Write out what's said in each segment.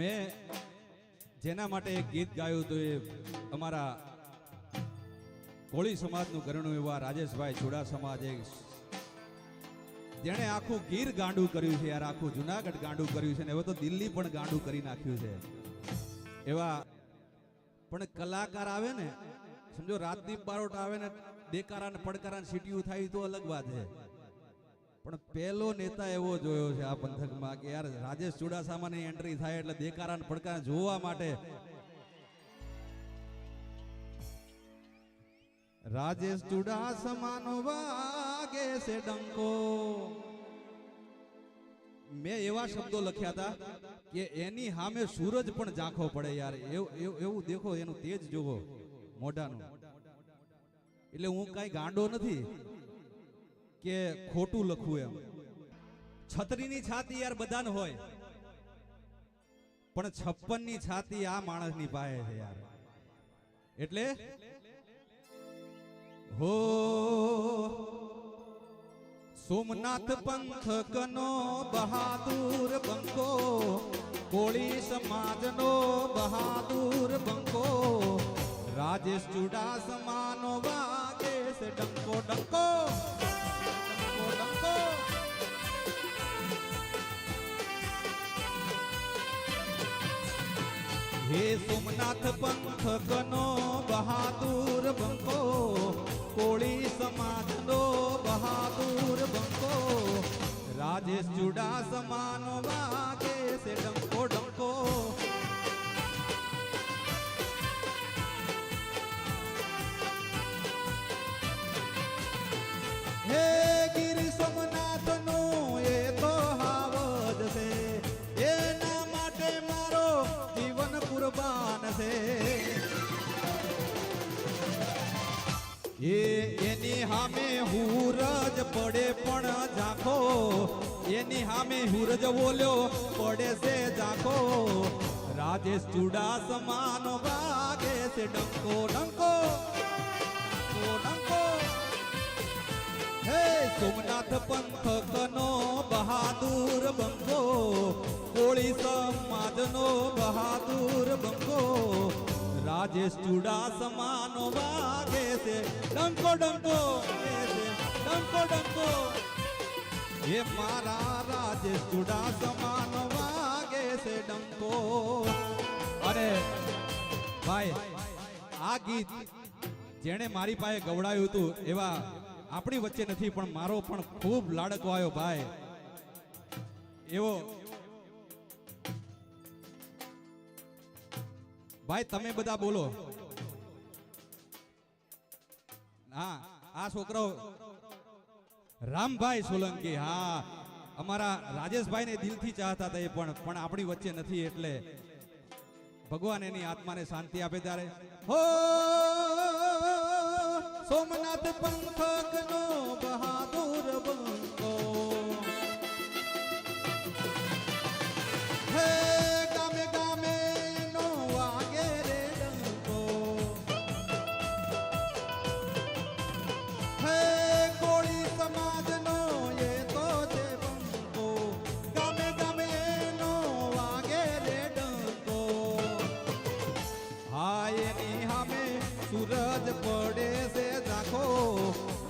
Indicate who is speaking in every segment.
Speaker 1: મેં જેના માટે એક ગીત ગાયું હતું એ અમારા કોળી સમાજનું ગરણું એવા રાજેશભાઈ ચુડા સમાજ જેણે આખું ગીર ગાંડું કર્યું છે, યાર આખું જુનાગઢ ગાંડું કર્યું છે ને હવે તો દિલ્હી પણ ગાંડું કરી નાખ્યું છે. એવા પણ કલાકાર આવે ને, સમજો, રાતદીપ બારોટ આવે ને દેકારા ને પડકારા સીટીયું થાય તો અલગ વાત છે. પણ પહેલો નેતા એવો જોયો છે આ પંથકમાં કે યાર રાજેશ ચુડાસામાની એન્ટ્રી થાય એટલે દેકારા પડકાર જોવા માટે. રાજેશ ચુડાસમાનો વાગે છે ડંકો. મેં એવા શબ્દો લખ્યા હતા કે એની સામે સૂરજ પણ ઝાંખો પડે યાર. એવું દેખો, એનું તેજ જોવો મોઢાનું. એટલે હું કઈ ગાંડો નથી. કે ખોટું લખવું એમ. છત્રીની છાતી યાર બધાને હોય. પણ છપ્પનની છાતી આ માણસની પાસે છે યાર. એટલે? હો, સોમનાથ પંથકનો બહાદુર બંકો, કોળી સમાજનો બહાદુર બંકો, રાજેશ ચુડાસમાનો વાગેશ ડંકો ડંકો. હે સોમનાથ પંથકનો બહાદુર બંકો કોળી સમાજનો બહાદુર બંકો. રાજેશ ચુડાસમાનો વાગે પડે પણ ઝાંખો. એની સામે હુરજ બોલ્યો, પડે છે ઝાંખો. રાજેશ ચુડાસમાનો વાગે છે ડંકો ડંકો. ડંકો હે, સોમનાથ બહાદુર બંકો. કોળી સમાજનો બહાદુર બંકો. રાજેશ ચુડાસમાનો વાગે છે ડંકો ડંકો. ડંકો ડંકો. હે મારા રાજેશ ચુડાસમાનો વાગે છે ડંકો. અરે, ભાઈ, આ ગીત જેણે મારી પાસે ગવડાવ્યું હતું, એવા આપણી વચ્ચે નથી, પણ મારો પણ ખૂબ લાડકો આવ્યો, ભાઈ. એવો. ભાઈ, તમે બધા બોલો. હા, આ છોકરો રામભાઈ સોલંકી, હા. અમારા રાજેશભાઈ ને દિલથી ચાહતા હતા એ પણ પણ આપણી વચ્ચે નથી એટલે ભગવાન એની આત્માને શાંતિ આપે ત્યારે. હો, સોમનાથ પંથક નો બહાદુર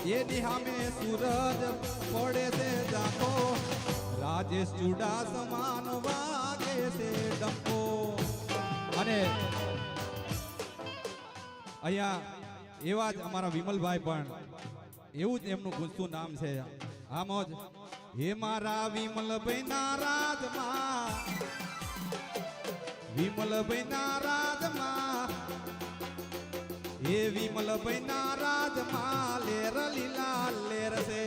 Speaker 1: એની સામે સૂરજ પડે છે જાકો રાજેશ ચુડાસમાન વાગે છે ડંકો. અને અહીંયા એવા જ અમારા વિમલભાઈ પણ એવું જ એમનું ગુસ્સું નામ છે. આમ જ, હે મારા વિમલભાઈ ના રાજમાં વિમલભાઈ ના રાજમાં એ વિમલભાઈ ના રાજમાં લેર લીલા લેર છે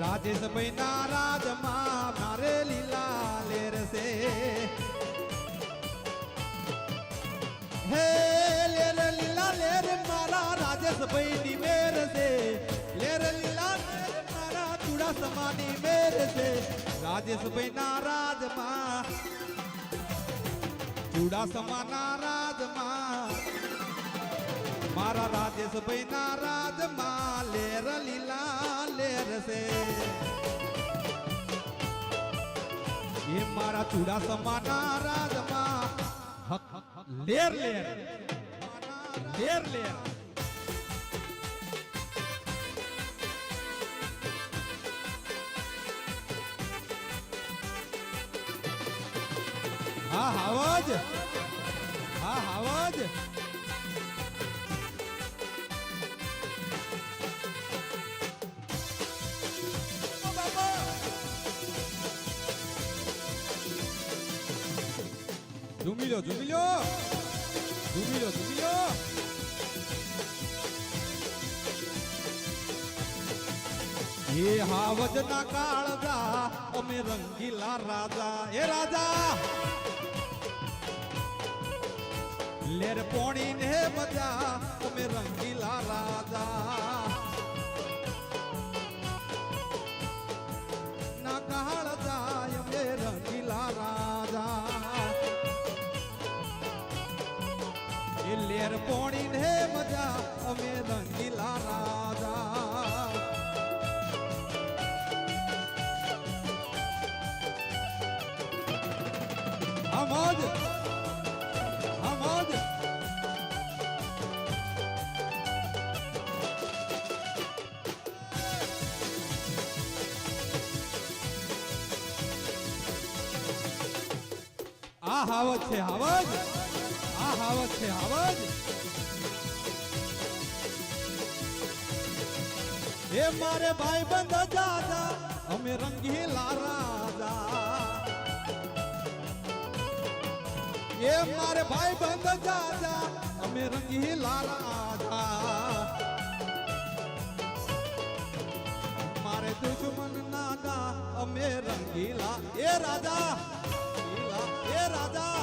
Speaker 1: રાજેશભાઈ ના રાજમાં મારે લીલા લેર છે હે લેર લીલા લેર મારા રાજેશભાઈ ની મેર છે લેર લીલા લેર મારા ચુડાસમાની મેર છે રાજેશભાઈ ના રાજમાં ચુડાસમાના રાજમાં. મારા રાજેશભાઈ ના રાજમાં લેર લીલા લેર છે. મારા ચૂડા સમાના રાજમાં. લેર લેર. લેર લેર. હા હાવજ હા હાવજ બાપા ઝૂમી લો ઝૂમી લો. ઝૂમી લો ઝૂમી લો. એ હાવજ ના કાળજા, અમે રંગીલા રાજા. એ રાજા. લેર પોણી ને મજા અમે રંગીલા રાજા. ના કાળજા અમે રંગીલા રાજા. એ લેર પોણી ને મજા અમે રંગીલા રાજા. આ હાવત છે, હાવજ. આ હાવજ છે, હાવજ. એ મારે ભાઈ બંધ દાદા અમે રંગીલા રાજા. એ મારે ભાઈ બંધ દાદા અમે રંગીલા રાજા. મારે દુશ્મન નાના અમે રંગીલા, એ રાજા. રાજા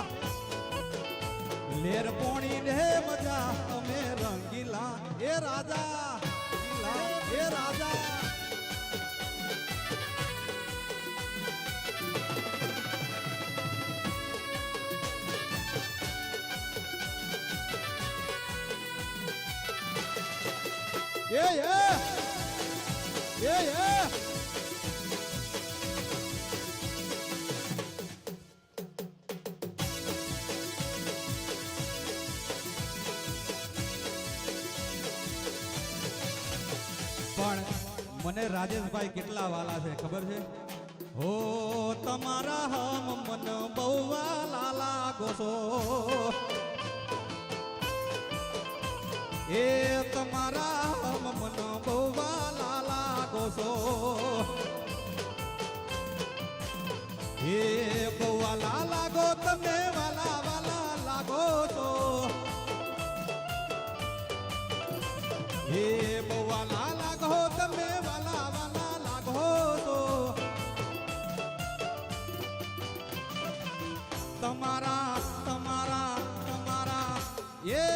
Speaker 1: લેર પોણી ને મજા અમે રંગીલા એ રાજા એ રાજા Yeah, yeah. Yeah, yeah. મને રાજેશભાઈ કેટલા વાલા છે, ખબર છે? હો, તમારા હમ મન બહુ વાલા લાગો છો. એ તમારા હમ મન બહુ વાલા લાગો છો. એ બહુ વાલા લાગો, તમે વાલા વાલા લાગો છો. એ બહુ વાલા લાગો, તમે તમારા તમારા તમારા. એ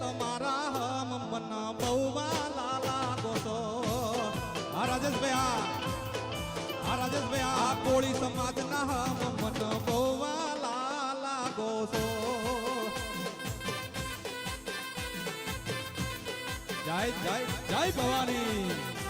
Speaker 1: તમારા હમ મન બહુવા લાલા છો આ રાજેશભાઈ આ આ રાજેશભાઈ આ કોળી સમાજના હમ મન બહુવા લાલા લાગો જય જય જય ભવાની.